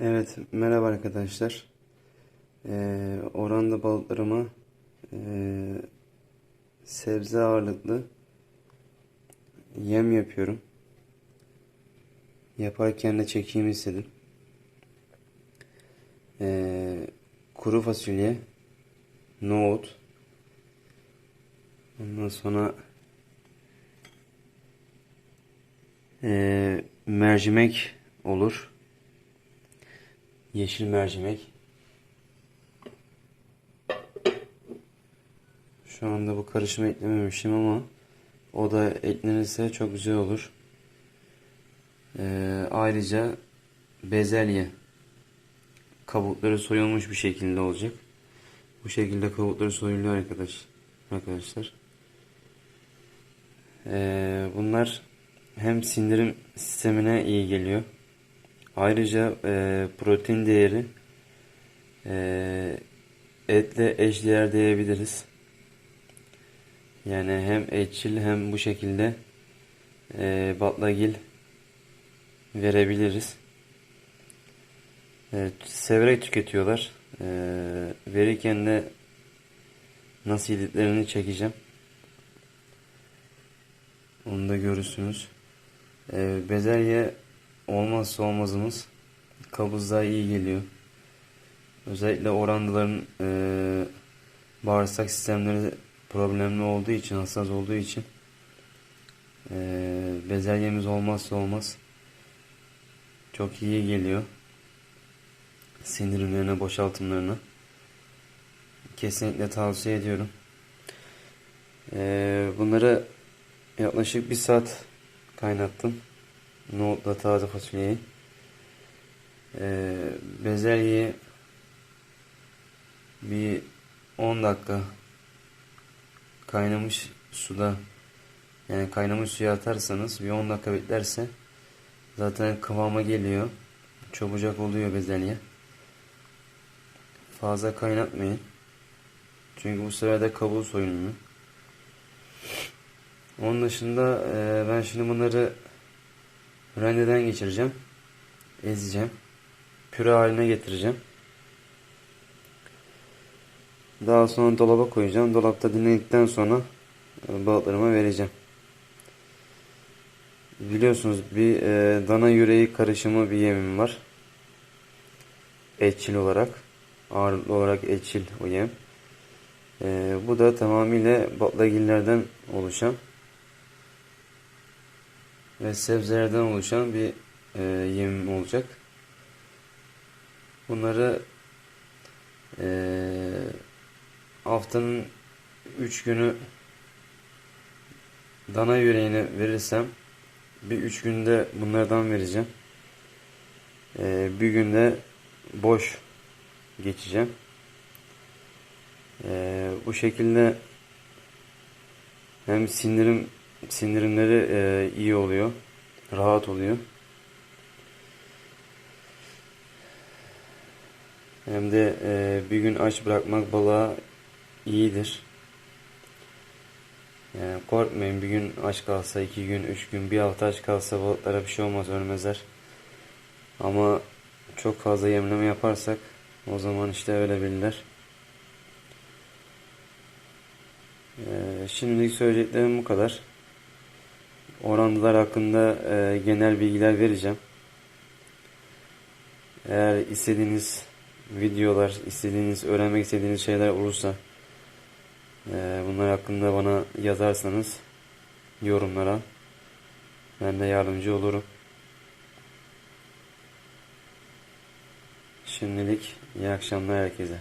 Evet, merhaba arkadaşlar. Ee, oranda balıklarıma ee, sebze ağırlıklı yem yapıyorum. Yaparken de çekeyim istedim. Ee, kuru fasulye, nohut, ondan sonra ee, mercimek olur. Yeşil mercimek. Şu anda bu karışımı eklememişim ama o da eklenirse çok güzel olur. Ee, ayrıca bezelye kabukları soyulmuş bir şekilde olacak. Bu şekilde kabukları soyuluyor arkadaş arkadaşlar. Ee, bunlar hem sindirim sistemine iyi geliyor. Ayrıca e, protein değeri e, etle eşdeğer diyebiliriz. Yani hem etçil hem bu şekilde e, baklagil verebiliriz. Evet, severek tüketiyorlar. E, verirken de nasıl yediklerini çekeceğim. Onu da görürsünüz. E, bezelye olmazsa olmazımız. Kabızlığa iyi geliyor. Özellikle orandıların e, bağırsak sistemleri problemli olduğu için, hassas olduğu için e, bezelyemiz olmazsa olmaz. Çok iyi geliyor. Sindirimlerine, boşaltımlarına. Kesinlikle tavsiye ediyorum. E, bunları yaklaşık bir saat kaynattım. Nohutla taze fasulyeyi. Ee, bezelyeyi bir 10 dakika kaynamış suda yani kaynamış suya atarsanız bir 10 dakika beklerse zaten kıvama geliyor. Çabucak oluyor bezelye. Fazla kaynatmayın. Çünkü bu sefer de kabuğu soyulmuyor. Onun dışında e, ben şimdi bunları rendeden geçireceğim. Ezeceğim. Püre haline getireceğim. Daha sonra dolaba koyacağım. Dolapta dinlendikten sonra e, balıklarıma vereceğim. Biliyorsunuz bir e, dana yüreği karışımı bir yemim var. Etçil olarak. Ağırlıklı olarak etçil o yem. E, bu da tamamıyla baklagillerden oluşan ve sebzelerden oluşan bir e, yemim olacak. Bunları e, haftanın 3 günü dana yüreğini verirsem bir 3 günde bunlardan vereceğim. E, bir günde boş geçeceğim. E, bu şekilde hem sindirim sindirimleri e, iyi oluyor. Rahat oluyor. Hem de e, bir gün aç bırakmak balığa iyidir. Yani korkmayın bir gün aç kalsa, iki gün, üç gün, bir hafta aç kalsa balıklara bir şey olmaz, ölmezler. Ama çok fazla yemleme yaparsak o zaman işte ölebilirler. Ee, şimdilik söyleyeceklerim bu kadar orantılar hakkında e, genel bilgiler vereceğim. Eğer istediğiniz videolar, istediğiniz, öğrenmek istediğiniz şeyler olursa e, bunlar hakkında bana yazarsanız yorumlara ben de yardımcı olurum. Şimdilik iyi akşamlar herkese.